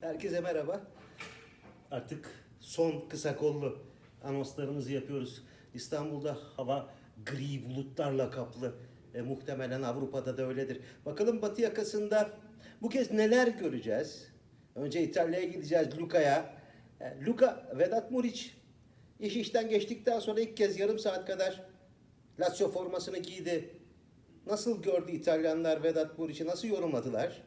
Herkese merhaba. Artık son kısa kollu anonslarımızı yapıyoruz. İstanbul'da hava gri bulutlarla kaplı. E, muhtemelen Avrupa'da da öyledir. Bakalım Batı yakasında bu kez neler göreceğiz? Önce İtalya'ya gideceğiz Luca'ya. E, Luca, Vedat Muriç iş işten geçtikten sonra ilk kez yarım saat kadar Lazio formasını giydi. Nasıl gördü İtalyanlar Vedat Muriç'i? Nasıl yorumladılar?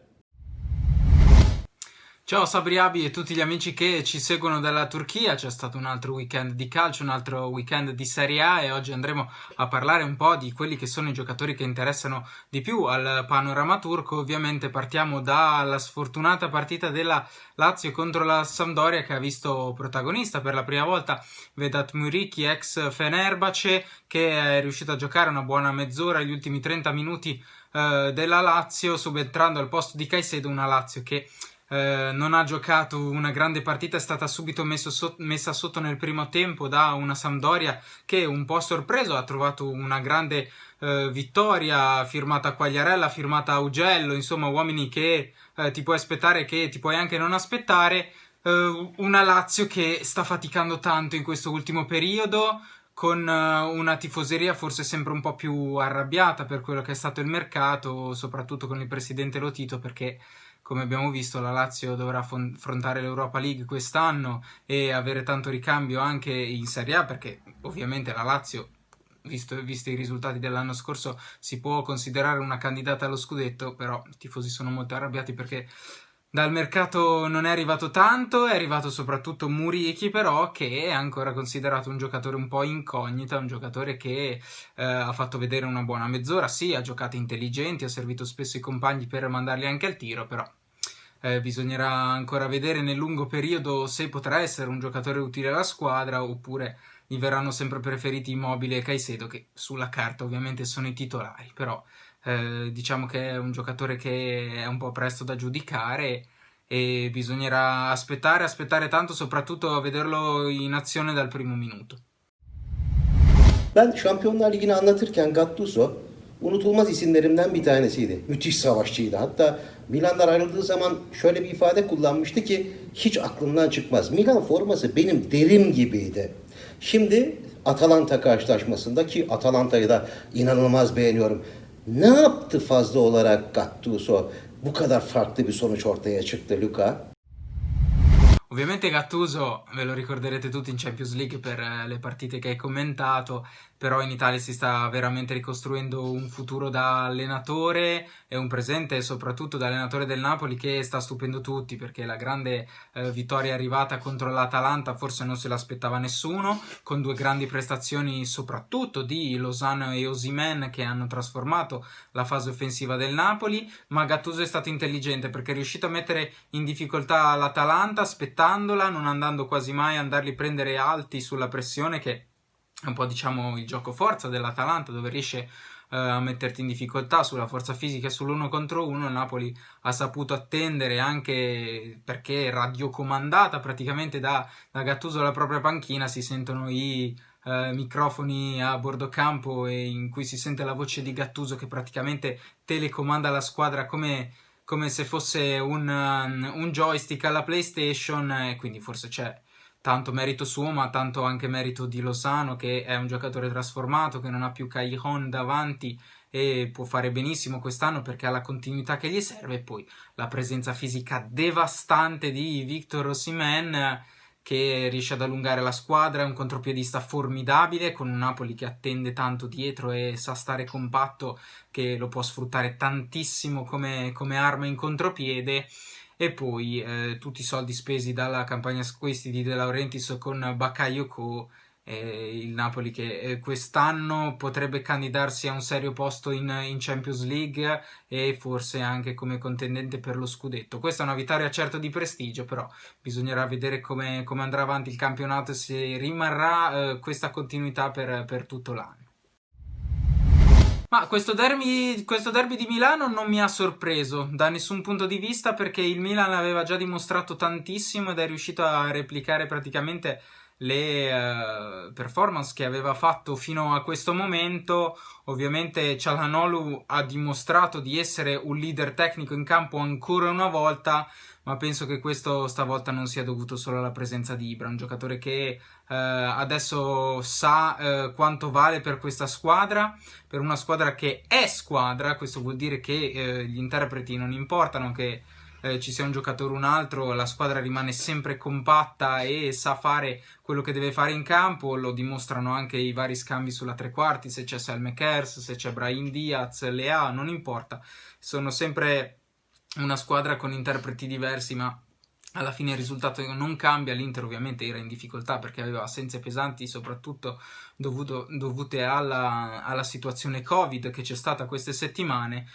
Ciao Sabriabi e tutti gli amici che ci seguono dalla Turchia, c'è stato un altro weekend di calcio, un altro weekend di Serie A e oggi andremo a parlare un po' di quelli che sono i giocatori che interessano di più al panorama turco. Ovviamente partiamo dalla sfortunata partita della Lazio contro la Sampdoria che ha visto protagonista per la prima volta Vedat Muriqi, ex Fenerbahce, che è riuscito a giocare una buona mezz'ora, gli ultimi 30 minuti eh, della Lazio, subentrando al posto di Caicedo, una Lazio che eh, non ha giocato una grande partita, è stata subito so- messa sotto nel primo tempo da una Sampdoria che un po' sorpreso ha trovato una grande eh, vittoria firmata Quagliarella, firmata Augello, insomma uomini che eh, ti puoi aspettare che ti puoi anche non aspettare. Eh, una Lazio che sta faticando tanto in questo ultimo periodo con una tifoseria forse sempre un po' più arrabbiata per quello che è stato il mercato, soprattutto con il presidente Lotito perché come abbiamo visto la Lazio dovrà affrontare l'Europa League quest'anno e avere tanto ricambio anche in Serie A perché ovviamente la Lazio Visto, visto, i risultati dell'anno scorso, si può considerare una candidata allo scudetto, però i tifosi sono molto arrabbiati perché dal mercato non è arrivato tanto, è arrivato soprattutto Murichi, però, che è ancora considerato un giocatore un po' incognita, un giocatore che eh, ha fatto vedere una buona mezz'ora, sì, ha giocato intelligenti, ha servito spesso i compagni per mandarli anche al tiro, però eh, bisognerà ancora vedere nel lungo periodo se potrà essere un giocatore utile alla squadra oppure gli verranno sempre preferiti Immobile e Caicedo che sulla carta ovviamente sono i titolari però eh, diciamo che è un giocatore che è un po' presto da giudicare e bisognerà aspettare, aspettare tanto soprattutto a vederlo in azione dal primo minuto. Ben Şampiyonlar Ligi'ni anlatırken Gattuso unutulmaz isimlerimden bir tanesiydi. Müthiş savaşçıydı. Hatta Milan'dan ayrıldığı zaman şöyle bir ifade kullanmıştı ki hiç aklımdan çıkmaz. Milan forması benim derim gibiydi. Şimdi Atalanta karşılaşmasında ki Atalanta'yı da inanılmaz beğeniyorum. Ne yaptı fazla olarak Gattuso? Bu kadar farklı bir sonuç ortaya çıktı Luka. Ovviamente Gattuso ve lo ricorderete tutti in Champions League per eh, le partite che hai commentato, però in Italia si sta veramente ricostruendo un futuro da allenatore e un presente soprattutto da allenatore del Napoli che sta stupendo tutti perché la grande eh, vittoria arrivata contro l'Atalanta forse non se l'aspettava nessuno, con due grandi prestazioni soprattutto di Lozano e Osimen che hanno trasformato la fase offensiva del Napoli, ma Gattuso è stato intelligente perché è riuscito a mettere in difficoltà l'Atalanta aspettandola, non andando quasi mai a andarli prendere alti sulla pressione che un po' diciamo il gioco forza dell'Atalanta dove riesce eh, a metterti in difficoltà sulla forza fisica e sull'uno contro uno. Il Napoli ha saputo attendere anche perché radiocomandata praticamente da, da Gattuso alla propria panchina. Si sentono i eh, microfoni a bordo campo in cui si sente la voce di Gattuso che praticamente telecomanda la squadra come come se fosse un, un joystick alla PlayStation e quindi forse c'è tanto merito suo, ma tanto anche merito di Lozano, che è un giocatore trasformato, che non ha più Callejon davanti e può fare benissimo quest'anno perché ha la continuità che gli serve. E poi la presenza fisica devastante di Victor Osimhen che riesce ad allungare la squadra, è un contropiedista formidabile con un Napoli che attende tanto dietro e sa stare compatto che lo può sfruttare tantissimo come, come arma in contropiede e poi eh, tutti i soldi spesi dalla campagna acquisti di De Laurentiis con Bakayoko eh, il Napoli che eh, quest'anno potrebbe candidarsi a un serio posto in, in, Champions League e forse anche come contendente per lo scudetto. Questa è una vittoria certo di prestigio, però bisognerà vedere come, come andrà avanti il campionato e se rimarrà eh, questa continuità per, per tutto l'anno. Ma questo derby, questo derby, di Milano non mi ha sorpreso da nessun punto di vista perché il Milan aveva già dimostrato tantissimo ed è riuscito a replicare praticamente le uh, performance che aveva fatto fino a questo momento. Ovviamente Cialanolu ha dimostrato di essere un leader tecnico in campo ancora una volta, ma penso che questo stavolta non sia dovuto solo alla presenza di Ibra, un giocatore che eh, adesso sa eh, quanto vale per questa squadra, per una squadra che è squadra, questo vuol dire che eh, gli interpreti non importano, che eh, ci sia un giocatore o un altro, la squadra rimane sempre compatta e sa fare quello che deve fare in campo, lo dimostrano anche i vari scambi sulla tre quarti, se c'è Selme Kers, se c'è Brahim Diaz, Lea, non importa, sono sempre una squadra con interpreti diversi, ma alla fine il risultato non cambia, l'Inter ovviamente era in difficoltà perché aveva assenze pesanti, soprattutto dovuto, dovute alla, alla situazione Covid che c'è stata queste settimane,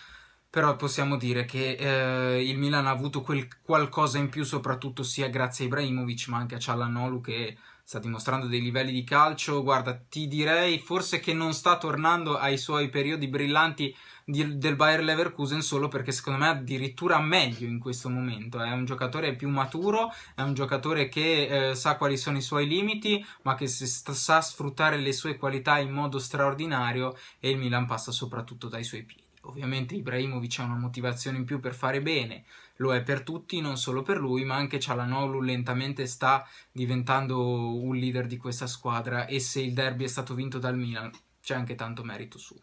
però possiamo dire che eh, il Milan ha avuto quel qualcosa in più, soprattutto sia grazie a Ibrahimovic, ma anche a Cialanolu che sta dimostrando dei livelli di calcio. Guarda, ti direi forse che non sta tornando ai suoi periodi brillanti di, del Bayer Leverkusen solo perché secondo me addirittura meglio in questo momento. È un giocatore più maturo, è un giocatore che eh, sa quali sono i suoi limiti, ma che sta, sa sfruttare le sue qualità in modo straordinario e il Milan passa soprattutto dai suoi piedi. Ovviamente Ibrahimovic ha una motivazione in più per fare bene, lo è per tutti, non solo per lui, ma anche Cialanoglu lentamente sta diventando un leader di questa squadra e se il derby è stato vinto dal Milan c'è anche tanto merito suo.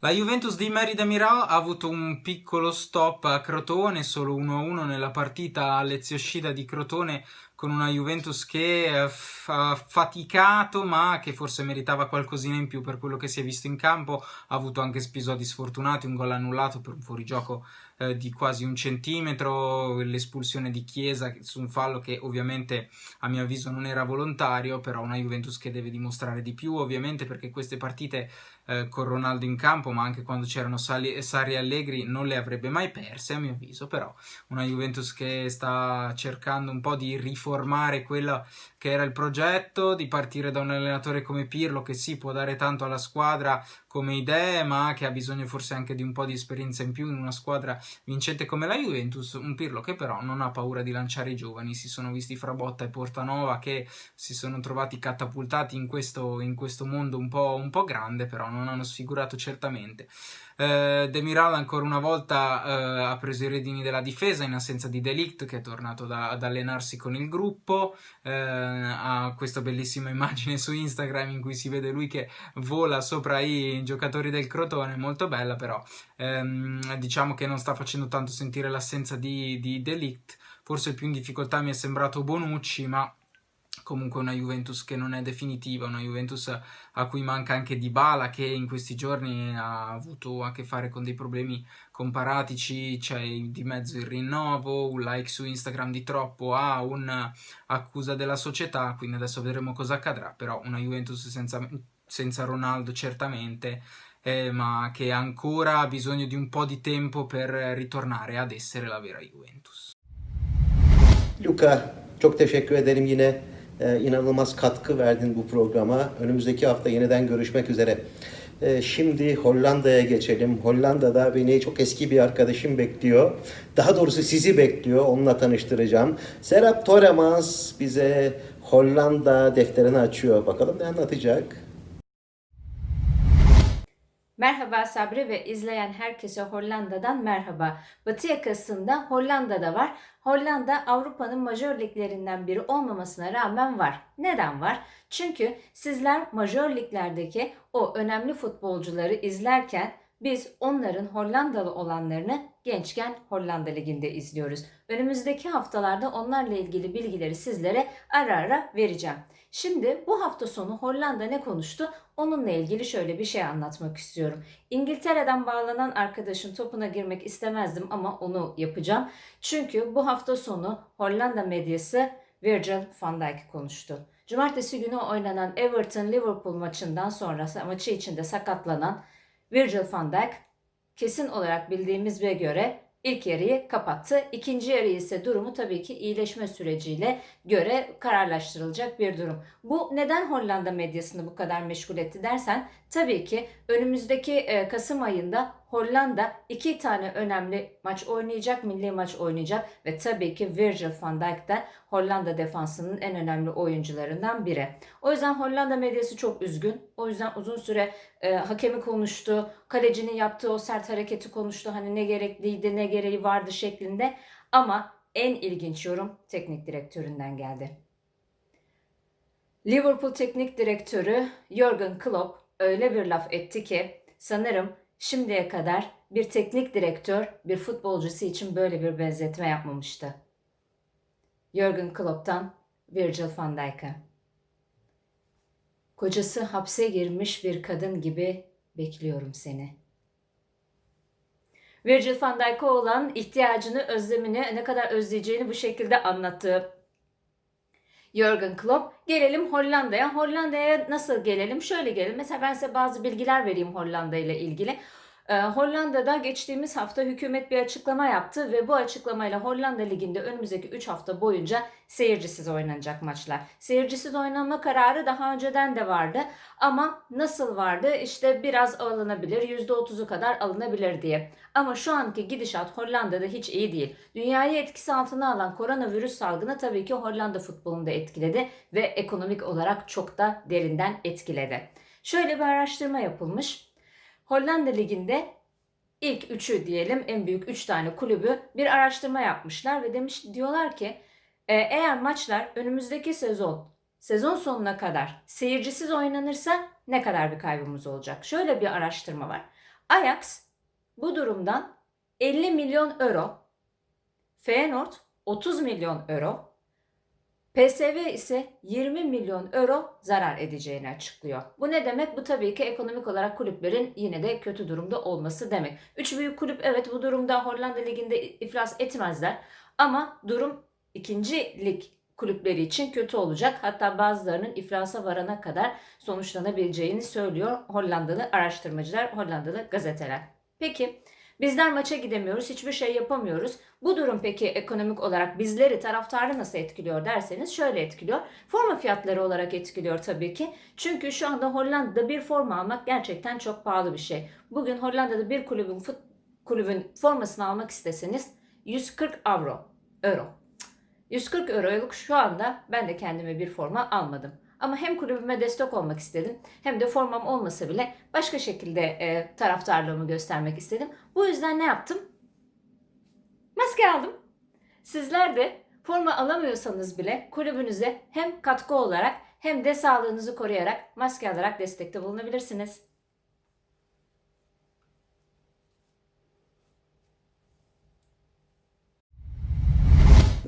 La Juventus di Mary Demiral ha avuto un piccolo stop a Crotone, solo 1-1 nella partita. all'Ezioshida di Crotone con una Juventus che ha faticato ma che forse meritava qualcosina in più. Per quello che si è visto in campo, ha avuto anche episodi sfortunati, un gol annullato per un fuorigioco eh, di quasi un centimetro, l'espulsione di Chiesa su un fallo che ovviamente a mio avviso non era volontario, però una Juventus che deve dimostrare di più ovviamente perché queste partite eh, con Ronaldo in campo, ma anche quando c'erano Sali, e Allegri non le avrebbe mai perse a mio avviso, però una Juventus che sta cercando un po' di riformare quello che era il progetto, di partire da un allenatore come Pirlo che sì può dare tanto alla squadra come idee, ma che ha bisogno forse anche di un po' di esperienza in più in una squadra vincente come la Juventus, un Pirlo che però non ha paura di lanciare i giovani, si sono visti Frabotta e Portanova che si sono trovati catapultati in questo, in questo mondo un po', un po' grande, però non hanno sfigurato certamente. Eh, Demiral ancora una volta eh, ha preso i redini della difesa in assenza di Delict che è tornato da, ad allenarsi con il gruppo. Eh, ha questa bellissima immagine su Instagram in cui si vede lui che vola sopra i giocatori del Crotone molto bella però. Ehm, diciamo che non sta facendo tanto sentire l'assenza di, di Delict. Forse più in difficoltà mi è sembrato Bonucci ma comunque una Juventus che non è definitiva, una Juventus a cui manca anche Dybala che in questi giorni ha avuto a che fare con dei problemi comparatici, c'è di mezzo il rinnovo, un like su Instagram di troppo ha un'accusa della società, quindi adesso vedremo cosa accadrà, però una Juventus senza, senza Ronaldo certamente, eh, ma che ancora ha bisogno di un po' di tempo per ritornare ad essere la vera Juventus. Luca çok teşekkür ederim yine e, inanılmaz katkı verdin bu programa. Önümüzdeki hafta yeniden görüşmek üzere. E, şimdi Hollanda'ya geçelim. Hollanda'da beni çok eski bir arkadaşım bekliyor. Daha doğrusu sizi bekliyor. Onunla tanıştıracağım. Serap Toremans bize Hollanda defterini açıyor. Bakalım ne anlatacak? Merhaba Sabri ve izleyen herkese Hollanda'dan merhaba. Batı yakasında Hollanda'da var. Hollanda Avrupa'nın majör liglerinden biri olmamasına rağmen var. Neden var? Çünkü sizler majör liglerdeki o önemli futbolcuları izlerken biz onların Hollandalı olanlarını gençken Hollanda Ligi'nde izliyoruz. Önümüzdeki haftalarda onlarla ilgili bilgileri sizlere ara ara vereceğim. Şimdi bu hafta sonu Hollanda ne konuştu? Onunla ilgili şöyle bir şey anlatmak istiyorum. İngiltere'den bağlanan arkadaşın topuna girmek istemezdim ama onu yapacağım. Çünkü bu hafta sonu Hollanda medyası Virgil van Dijk'i konuştu. Cumartesi günü oynanan Everton-Liverpool maçından sonra maçı içinde sakatlanan Virgil van Dijk kesin olarak bildiğimize göre ilk yarıyı kapattı. İkinci yarı ise durumu tabii ki iyileşme süreciyle göre kararlaştırılacak bir durum. Bu neden Hollanda medyasını bu kadar meşgul etti dersen tabii ki önümüzdeki e, Kasım ayında Hollanda iki tane önemli maç oynayacak, milli maç oynayacak ve tabii ki Virgil van Dijk de Hollanda defansının en önemli oyuncularından biri. O yüzden Hollanda medyası çok üzgün. O yüzden uzun süre e, hakemi konuştu, kalecinin yaptığı o sert hareketi konuştu. Hani ne gerekliydi, ne gereği vardı şeklinde. Ama en ilginç yorum teknik direktöründen geldi. Liverpool teknik direktörü Jurgen Klopp öyle bir laf etti ki sanırım şimdiye kadar bir teknik direktör bir futbolcusu için böyle bir benzetme yapmamıştı. Jurgen Klopp'tan Virgil van Dijk'a. Kocası hapse girmiş bir kadın gibi bekliyorum seni. Virgil van Dijk'a olan ihtiyacını, özlemini, ne kadar özleyeceğini bu şekilde anlattı Jurgen Klopp. Gelelim Hollanda'ya. Hollanda'ya nasıl gelelim? Şöyle gelelim. Mesela ben size bazı bilgiler vereyim Hollanda ile ilgili. Ee, Hollanda'da geçtiğimiz hafta hükümet bir açıklama yaptı ve bu açıklamayla Hollanda Ligi'nde önümüzdeki 3 hafta boyunca seyircisiz oynanacak maçlar. Seyircisiz oynanma kararı daha önceden de vardı ama nasıl vardı? İşte biraz alınabilir, %30'u kadar alınabilir diye. Ama şu anki gidişat Hollanda'da hiç iyi değil. Dünyayı etkisi altına alan koronavirüs salgını tabii ki Hollanda futbolunu da etkiledi ve ekonomik olarak çok da derinden etkiledi. Şöyle bir araştırma yapılmış. Hollanda Ligi'nde ilk üçü diyelim en büyük üç tane kulübü bir araştırma yapmışlar ve demiş diyorlar ki e, eğer maçlar önümüzdeki sezon sezon sonuna kadar seyircisiz oynanırsa ne kadar bir kaybımız olacak? Şöyle bir araştırma var. Ajax bu durumdan 50 milyon euro, Feyenoord 30 milyon euro, PSV ise 20 milyon euro zarar edeceğini açıklıyor. Bu ne demek? Bu tabii ki ekonomik olarak kulüplerin yine de kötü durumda olması demek. Üç büyük kulüp evet bu durumda Hollanda Ligi'nde iflas etmezler. Ama durum ikinci lig kulüpleri için kötü olacak. Hatta bazılarının iflasa varana kadar sonuçlanabileceğini söylüyor Hollandalı araştırmacılar, Hollandalı gazeteler. Peki bizler maça gidemiyoruz, hiçbir şey yapamıyoruz. Bu durum peki ekonomik olarak bizleri, taraftarı nasıl etkiliyor derseniz şöyle etkiliyor. Forma fiyatları olarak etkiliyor tabii ki. Çünkü şu anda Hollanda'da bir forma almak gerçekten çok pahalı bir şey. Bugün Hollanda'da bir kulübün fut, kulübün formasını almak isteseniz 140 avro, euro. 140 euroluk şu anda ben de kendime bir forma almadım. Ama hem kulübüme destek olmak istedim hem de formam olmasa bile başka şekilde e, taraftarlığımı göstermek istedim. Bu yüzden ne yaptım? Maske aldım. Sizler de forma alamıyorsanız bile kulübünüze hem katkı olarak hem de sağlığınızı koruyarak maske alarak destekte bulunabilirsiniz.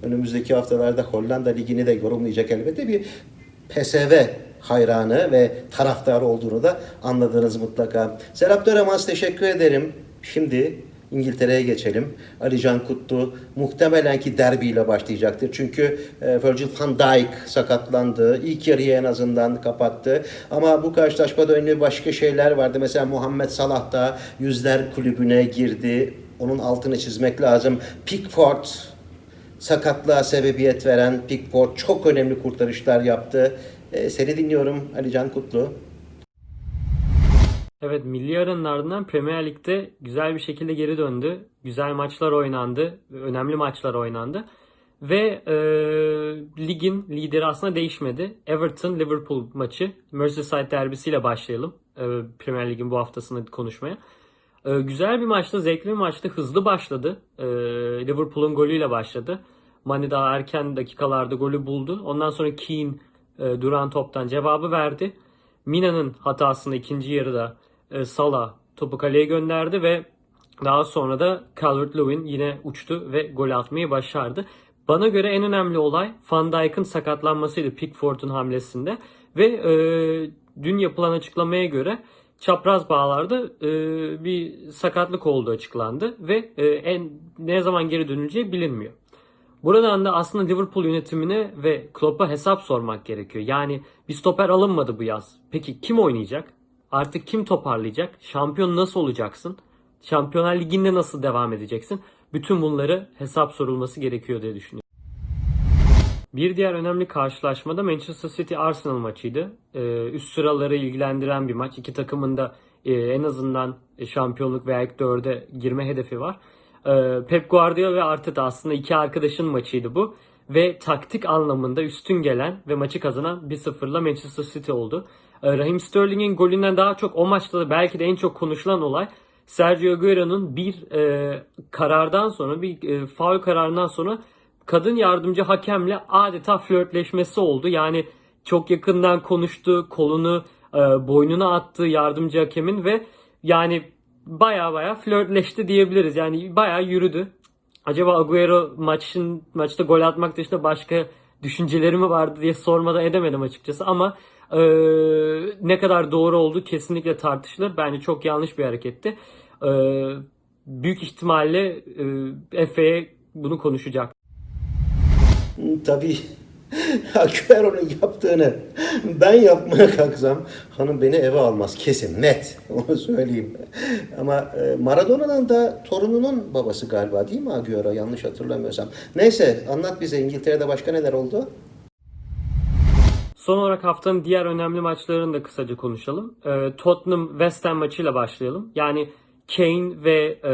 Önümüzdeki haftalarda Hollanda Ligi'ni de yorumlayacak elbette bir PSV hayranı ve taraftarı olduğunu da anladınız mutlaka. Serap Döremaz teşekkür ederim. Şimdi İngiltere'ye geçelim. Alican Kutlu muhtemelen ki derbiyle başlayacaktır. Çünkü e, Virgil van Dijk sakatlandı. İlk yarıyı en azından kapattı. Ama bu karşılaşmada önemli başka şeyler vardı. Mesela Muhammed Salah da yüzler kulübüne girdi. Onun altını çizmek lazım. Pickford sakatlığa sebebiyet veren Pickford çok önemli kurtarışlar yaptı. E, seni dinliyorum Alican Kutlu. Evet milli aranın ardından Premier Lig'de güzel bir şekilde geri döndü. Güzel maçlar oynandı. Önemli maçlar oynandı. Ve e, ligin lideri aslında değişmedi. Everton Liverpool maçı Merseyside derbisiyle başlayalım. E, Premier Lig'in bu haftasını konuşmaya. E, güzel bir maçtı, zevkli bir maçtı. Hızlı başladı. E, Liverpool'un golüyle başladı. Mane daha erken dakikalarda golü buldu. Ondan sonra Keane e, duran toptan cevabı verdi. Mina'nın hatasında ikinci yarıda e, Salah topu kaleye gönderdi ve daha sonra da Calvert-Lewin yine uçtu ve gol atmayı başardı. Bana göre en önemli olay Van Dijk'ın sakatlanmasıydı Pickford'un hamlesinde ve e, dün yapılan açıklamaya göre çapraz bağlarda e, bir sakatlık olduğu açıklandı ve e, en ne zaman geri dönüleceği bilinmiyor. Buradan da aslında Liverpool yönetimine ve Klopp'a hesap sormak gerekiyor. Yani bir stoper alınmadı bu yaz. Peki kim oynayacak? Artık kim toparlayacak? Şampiyon nasıl olacaksın? Şampiyonlar Ligi'nde nasıl devam edeceksin? Bütün bunları hesap sorulması gerekiyor diye düşünüyorum. Bir diğer önemli karşılaşma da Manchester City Arsenal maçıydı. Ee, üst sıraları ilgilendiren bir maç. İki takımın da e, en azından şampiyonluk veya ilk dörde girme hedefi var. Ee, Pep Guardiola ve Arteta aslında iki arkadaşın maçıydı bu. Ve taktik anlamında üstün gelen ve maçı kazanan 1-0'la Manchester City oldu. Ee, Raheem Sterling'in golünden daha çok o maçta da belki de en çok konuşulan olay Sergio Agüero'nun bir e, karardan sonra bir e, faul kararından sonra kadın yardımcı hakemle adeta flörtleşmesi oldu. Yani çok yakından konuştu, kolunu e, boynuna attı yardımcı hakemin ve yani baya baya flörtleşti diyebiliriz. Yani baya yürüdü. Acaba Agüero maçın maçta gol atmak dışında başka düşünceleri mi vardı diye sormadan edemedim açıkçası ama e, ne kadar doğru olduğu kesinlikle tartışılır. Bence çok yanlış bir hareketti. E, büyük ihtimalle e, Efe'ye bunu konuşacak. Tabii Agüero'nun yaptığını ben yapmaya kalksam hanım beni eve almaz kesin net onu söyleyeyim. Ama e, Maradona'nın da torununun babası galiba değil mi Agüero yanlış hatırlamıyorsam. Neyse anlat bize İngiltere'de başka neler oldu? Son olarak haftanın diğer önemli maçlarını da kısaca konuşalım. Ee, Tottenham West Ham maçıyla başlayalım. Yani Kane ve e,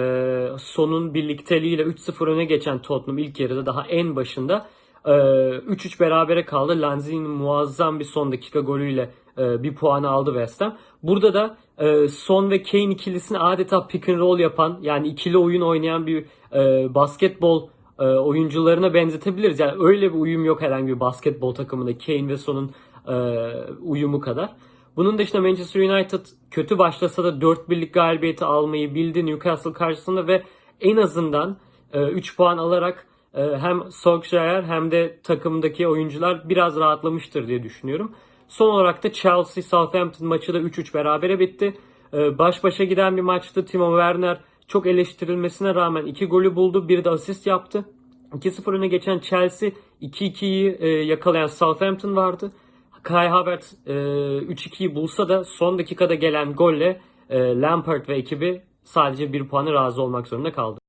Son'un birlikteliğiyle 3-0 öne geçen Tottenham ilk yarıda daha en başında e, 3-3 berabere kaldı. Lanzini'nin muazzam bir son dakika golüyle e, bir puanı aldı West Ham. Burada da e, Son ve Kane ikilisini adeta pick and roll yapan yani ikili oyun oynayan bir e, basketbol oyuncularına benzetebiliriz. Yani öyle bir uyum yok herhangi bir basketbol takımında Kane ve Son'un uyumu kadar. Bunun dışında Manchester United kötü başlasa da 4 birlik galibiyeti almayı bildi Newcastle karşısında ve en azından 3 puan alarak hem Solskjaer hem de takımdaki oyuncular biraz rahatlamıştır diye düşünüyorum. Son olarak da Chelsea Southampton maçı da 3-3 berabere bitti. E, Baş başa giden bir maçtı. Timo Werner çok eleştirilmesine rağmen 2 golü buldu. Bir de asist yaptı. 2-0 öne geçen Chelsea 2-2'yi e, yakalayan Southampton vardı. Kai Havertz e, 3-2'yi bulsa da son dakikada gelen golle e, Lampard ve ekibi sadece bir puanı razı olmak zorunda kaldı.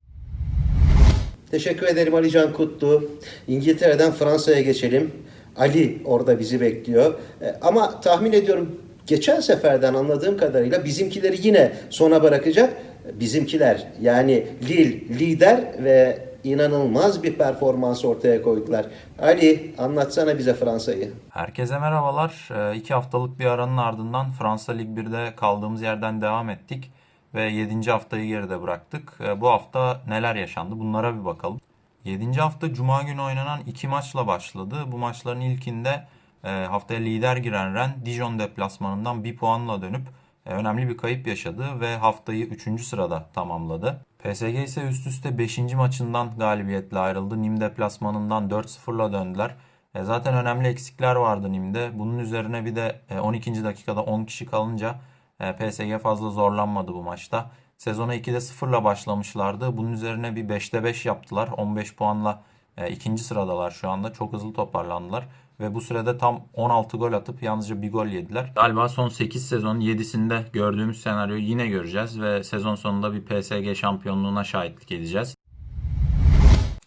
Teşekkür ederim Ali Can Kutlu. İngiltere'den Fransa'ya geçelim. Ali orada bizi bekliyor. E, Ama tahmin ediyorum geçen seferden anladığım kadarıyla bizimkileri yine sona bırakacak. Bizimkiler yani Lille lider ve inanılmaz bir performans ortaya koydular. Ali anlatsana bize Fransa'yı. Herkese merhabalar. Ee, İki haftalık bir aranın ardından Fransa Lig 1'de kaldığımız yerden devam ettik ve 7. haftayı geride bıraktık. Ee, Bu hafta neler yaşandı bunlara bir bakalım. 7. hafta Cuma günü oynanan iki maçla başladı. Bu maçların ilkinde e, haftaya lider giren Rennes Dijon deplasmanından bir puanla dönüp e, önemli bir kayıp yaşadı ve haftayı 3. sırada tamamladı. PSG ise üst üste 5. maçından galibiyetle ayrıldı. Nîmes deplasmanından 4-0'la döndüler. E, zaten önemli eksikler vardı Nîm'de. Bunun üzerine bir de e, 12. dakikada 10 kişi kalınca e, PSG fazla zorlanmadı bu maçta. Sezona 2'de 0'la başlamışlardı. Bunun üzerine bir 5'te 5 yaptılar. 15 puanla e, ikinci sıradalar şu anda. Çok hızlı toparlandılar. Ve bu sürede tam 16 gol atıp yalnızca bir gol yediler. Galiba son 8 sezonun 7'sinde gördüğümüz senaryoyu yine göreceğiz. Ve sezon sonunda bir PSG şampiyonluğuna şahitlik edeceğiz.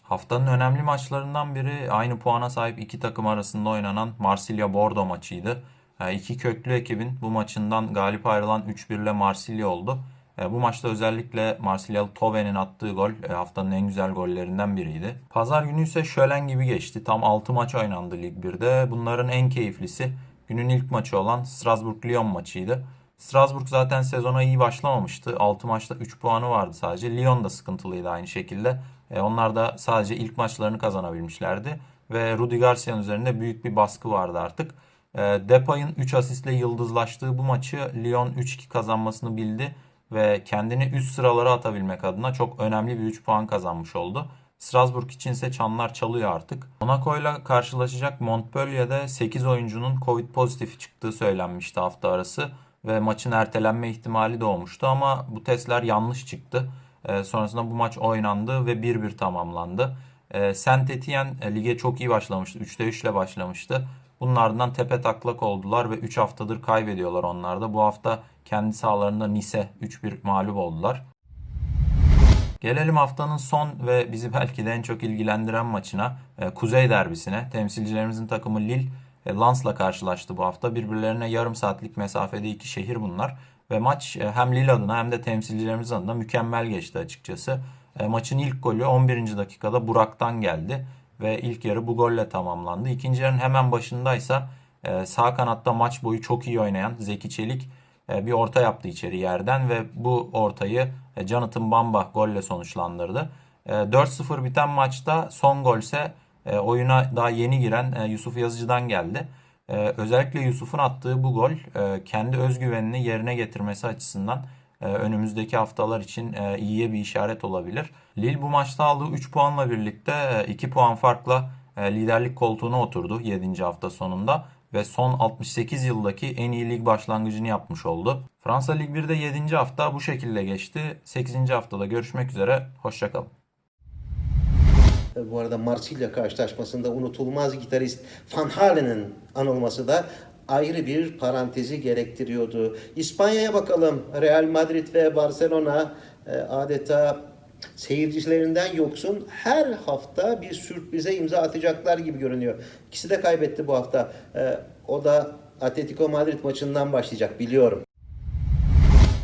Haftanın önemli maçlarından biri aynı puana sahip iki takım arasında oynanan Marsilya-Bordo maçıydı. E, İki köklü ekibin bu maçından galip ayrılan 3-1 ile Marsilya oldu. E, Bu maçta özellikle Marsilyalı Tove'nin attığı gol e, haftanın en güzel gollerinden biriydi. Pazar günü ise şölen gibi geçti. Tam 6 maç oynandı Lig 1'de. Bunların en keyiflisi günün ilk maçı olan Strasbourg-Lyon maçıydı. Strasbourg zaten sezona iyi başlamamıştı. 6 maçta 3 puanı vardı sadece. Lyon da sıkıntılıydı aynı şekilde. Onlar da sadece ilk maçlarını kazanabilmişlerdi. Ve Rudi Garcia'nın üzerinde büyük bir baskı vardı artık. E, Depay'ın 3 asistle yıldızlaştığı bu maçı Lyon 3-2 kazanmasını bildi ve kendini üst sıralara atabilmek adına çok önemli bir 3 puan kazanmış oldu. Strasbourg içinse çanlar çalıyor artık. Monaco ile karşılaşacak Montpellier'de 8 oyuncunun Covid pozitif çıktığı söylenmişti hafta arası ve maçın ertelenme ihtimali doğmuştu ama bu testler yanlış çıktı. Ee, sonrasında bu maç oynandı ve 1-1 tamamlandı. Ee, Saint Etienne e, lige çok iyi başlamıştı. 3'te 3 ile başlamıştı. Bunun ardından tepe taklak oldular ve 3 haftadır kaybediyorlar onlar da. Bu hafta kendi sahalarında Nice 3-1 mağlup oldular. Gelelim haftanın son ve bizi belki de en çok ilgilendiren maçına, e, Kuzey Derbisi'ne. Temsilcilerimizin takımı Lille, e, Lens'la karşılaştı bu hafta. Birbirlerine yarım saatlik mesafede iki şehir bunlar. Ve maç e, hem Lille adına hem de temsilcilerimiz adına mükemmel geçti açıkçası. Maçın ilk golü 11. dakikada Burak'tan geldi ve ilk yarı bu golle tamamlandı. İkinci yarının hemen başındaysa e, sağ kanatta maç boyu çok iyi oynayan Zeki Çelik e, bir orta yaptı içeri yerden ve bu ortayı e, Jonathan Bamba golle sonuçlandırdı. E, 4-0 biten maçta son gol ise e, oyuna daha yeni giren e, Yusuf Yazıcı'dan geldi. E, özellikle Yusuf'un attığı bu gol e, kendi özgüvenini yerine getirmesi açısından e, önümüzdeki haftalar için e, iyiye bir işaret olabilir. Lille bu maçta aldığı 3 puanla birlikte 2 puan farkla e, liderlik koltuğuna oturdu 7. hafta sonunda ve son 68 yıldaki en iyi lig başlangıcını yapmış oldu. Fransa Lig 1'de 7. hafta bu şekilde geçti. 8. haftada görüşmek üzere. Hoşçakalın. E, Bu arada Marsilya karşılaşmasında unutulmaz gitarist Van Halen'in anılması da ayrı bir parantezi gerektiriyordu. İspanya'ya bakalım. Real Madrid ve Barcelona e, adeta seyircilerinden yoksun her hafta bir sürprize imza atacaklar gibi görünüyor. İkisi de kaybetti bu hafta. E, o da Atletico Madrid maçından başlayacak biliyorum.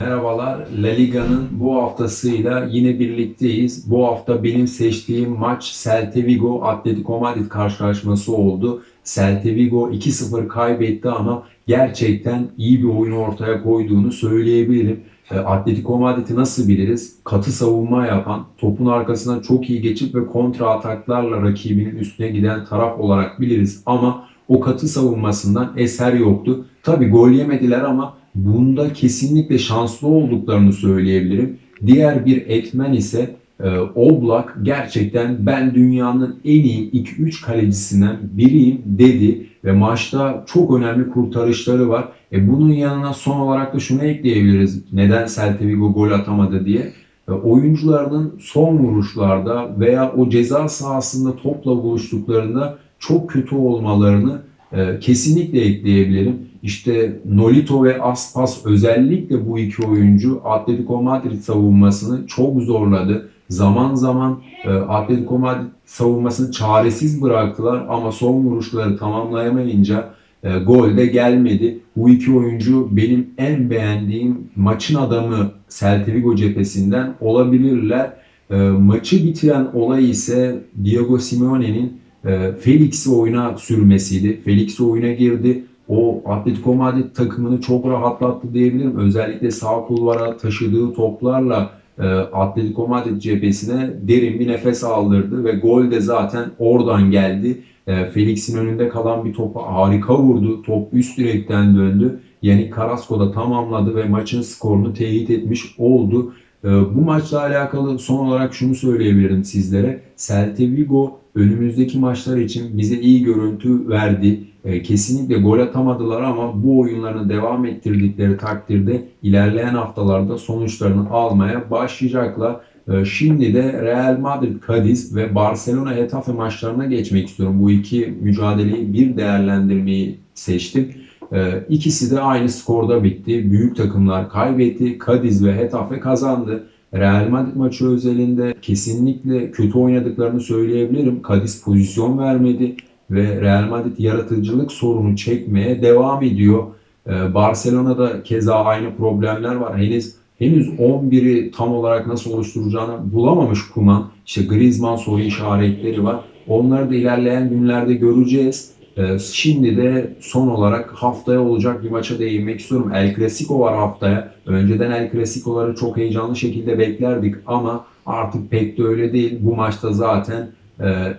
Merhabalar. La Liga'nın bu haftasıyla yine birlikteyiz. Bu hafta benim seçtiğim maç Celta Vigo Atletico Madrid karşılaşması oldu. Celta Vigo 2-0 kaybetti ama gerçekten iyi bir oyun ortaya koyduğunu söyleyebilirim. E, Atletico Madrid'i nasıl biliriz? Katı savunma yapan, topun arkasına çok iyi geçip ve kontra ataklarla rakibinin üstüne giden taraf olarak biliriz. Ama o katı savunmasından eser yoktu. Tabi gol yemediler ama bunda kesinlikle şanslı olduklarını söyleyebilirim. Diğer bir etmen ise e, Oblak gerçekten ben dünyanın en iyi 2-3 kalecisinden biriyim dedi ve maçta çok önemli kurtarışları var. E, bunun yanına son olarak da şunu ekleyebiliriz. Neden Celta Vigo gol atamadı diye. E, oyuncularının son vuruşlarda veya o ceza sahasında topla buluştuklarında çok kötü olmalarını e, kesinlikle ekleyebilirim. İşte Nolito ve Aspas özellikle bu iki oyuncu Atletico Madrid savunmasını çok zorladı. Zaman zaman e, Atletico Madrid savunmasını çaresiz bıraktılar ama son vuruşları tamamlayamayınca e, gol de gelmedi. Bu iki oyuncu benim en beğendiğim maçın adamı Celta Vigo cephesinden olabilirler. E, maçı bitiren olay ise Diego Simeone'nin e, Felix'i oyuna sürmesiydi. Felix oyuna girdi. O Atletico Madrid takımını çok rahatlattı diyebilirim. Özellikle sağ kulvara taşıdığı toplarla Atletico Madrid cephesine derin bir nefes aldırdı ve gol de zaten oradan geldi. E, Felix'in önünde kalan bir topa harika vurdu. Top üst direkten döndü. Yani Carrasco da tamamladı ve maçın skorunu teyit etmiş oldu. E, bu maçla alakalı son olarak şunu söyleyebilirim sizlere. Celta Vigo önümüzdeki maçlar için bize iyi görüntü verdi. E, kesinlikle gol atamadılar ama bu oyunlarını devam ettirdikleri takdirde ilerleyen haftalarda sonuçlarını almaya başlayacaklar. E, şimdi de Real Madrid, Cadiz ve Barcelona Hetafe maçlarına geçmek istiyorum. Bu iki mücadeleyi bir değerlendirmeyi seçtim. E, ikisi de aynı skorda bitti. Büyük takımlar kaybetti. Cadiz ve Hetafe kazandı. Real Madrid maçı özelinde kesinlikle kötü oynadıklarını söyleyebilirim. Cadiz pozisyon vermedi ve Real Madrid yaratıcılık sorunu çekmeye devam ediyor. Ee, Barcelona'da keza aynı problemler var. Henüz henüz 11'i tam olarak nasıl oluşturacağını bulamamış Kuman. İşte Griezmann soru işaretleri var. Onları da ilerleyen günlerde göreceğiz. Ee, Şimdi de son olarak haftaya olacak bir maça değinmek istiyorum. El Clasico var haftaya. Önceden El Clasico'ları çok heyecanlı şekilde beklerdik ama artık pek de öyle değil. Bu maçta zaten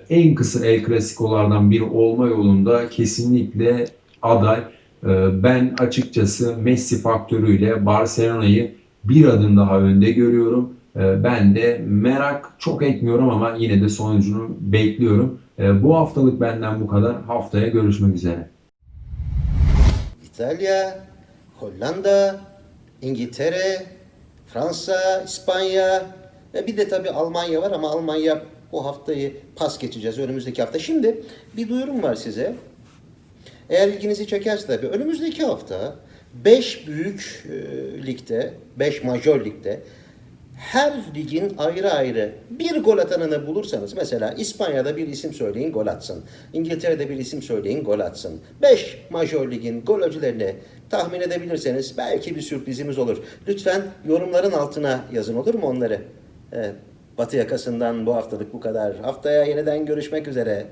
en kısa El Clasico'lardan biri olma yolunda kesinlikle aday. E, Ben açıkçası Messi faktörüyle Barcelona'yı bir adım daha önde görüyorum. E, Ben de merak çok etmiyorum ama yine de sonucunu bekliyorum. Bu haftalık benden bu kadar. Haftaya görüşmek üzere. İtalya, Hollanda, İngiltere, Fransa, İspanya ve bir de tabii Almanya var ama Almanya bu haftayı pas geçeceğiz önümüzdeki hafta. Şimdi bir duyurum var size. Eğer ilginizi çekerse tabii önümüzdeki hafta 5 büyük e, ligde, 5 majör ligde her ligin ayrı ayrı bir gol atanını bulursanız mesela İspanya'da bir isim söyleyin gol atsın. İngiltere'de bir isim söyleyin gol atsın. 5 majör ligin golcülerini tahmin edebilirseniz belki bir sürprizimiz olur. Lütfen yorumların altına yazın olur mu onları? Evet, Batı yakasından bu haftalık bu kadar. Haftaya yeniden görüşmek üzere.